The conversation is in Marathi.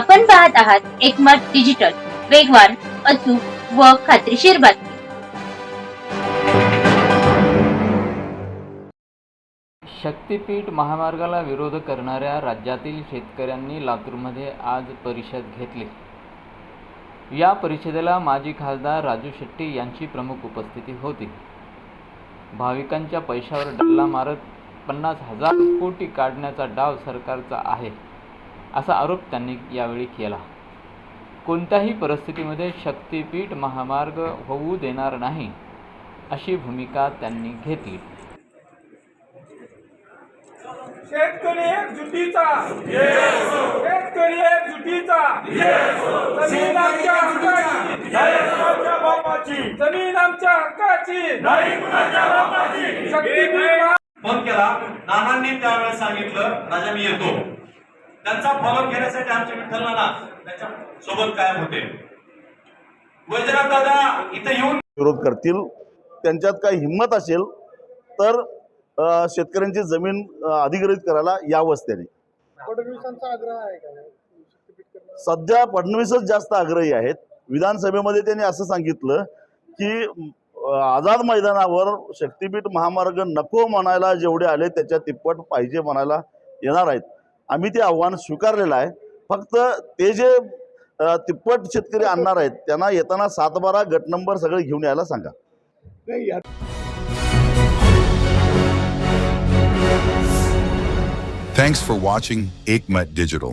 आपण पाहत आहात एकमत डिजिटल वेगवान अचूक व खात्रीशीर बातमी. शक्तीपीठ महामार्गाला विरोध करणाऱ्या राज्यातील शेतकऱ्यांनी लातूरमध्ये आज परिषद घेतली. या परिषदेला माजी खासदार राजू शेट्टी यांची प्रमुख उपस्थिती होती. भाविकांच्या पैशावर डल्ला मारत पन्नास हजार कोटी काढण्याचा डाव सरकारचा आहे. असा आरोप त्यांनी यावेळी केला. कोणत्याही परिस्थितीमध्ये शक्तीपीठ महामार्ग होऊ देणार नाही अशी भूमिका त्यांनी घेतली. शेतकरी एकजुटीचा शेतकरी एकजुटीचा जमीन आमच्या हक्काची. आमच्या बापाची. जमीन आमच्या हक्काची. शक्तीपीठ फोन केला. नानांनी त्यावेळेस सांगितलं राजा मी येतो. त्यांचा फॉलोअप घेण्यासाठी आमचे विठ्ठल त्याच्या सोबत कायम होते. वैजनाथ दादा इथे येऊन विरोध करतील त्यांच्यात काही हिंमत असेल तर शेतकऱ्यांची जमीन अधिग्रहित करायला यावंच त्याने फडणवीसांचा आग्रह आहे का? शक्तीपीठ करणं सध्या फडणवीसच जास्त आग्रही आहेत. विधानसभेमध्ये त्यांनी असं सांगितलं की आझाद मैदानावर शक्तीपीठ महामार्ग नको म्हणायला जेवढे आले त्याच्या तिप्पट पाहिजे म्हणायला येणार आहेत. आम्ही ते आव्हान स्वीकारलेलं आहे फक्त ते जे तिप्पट शेतकरी आणणार आहेत त्यांना येताना सातबारा गट नंबर सगळे घेऊन यायला सांगा Thanks for watching Aikmat Digital.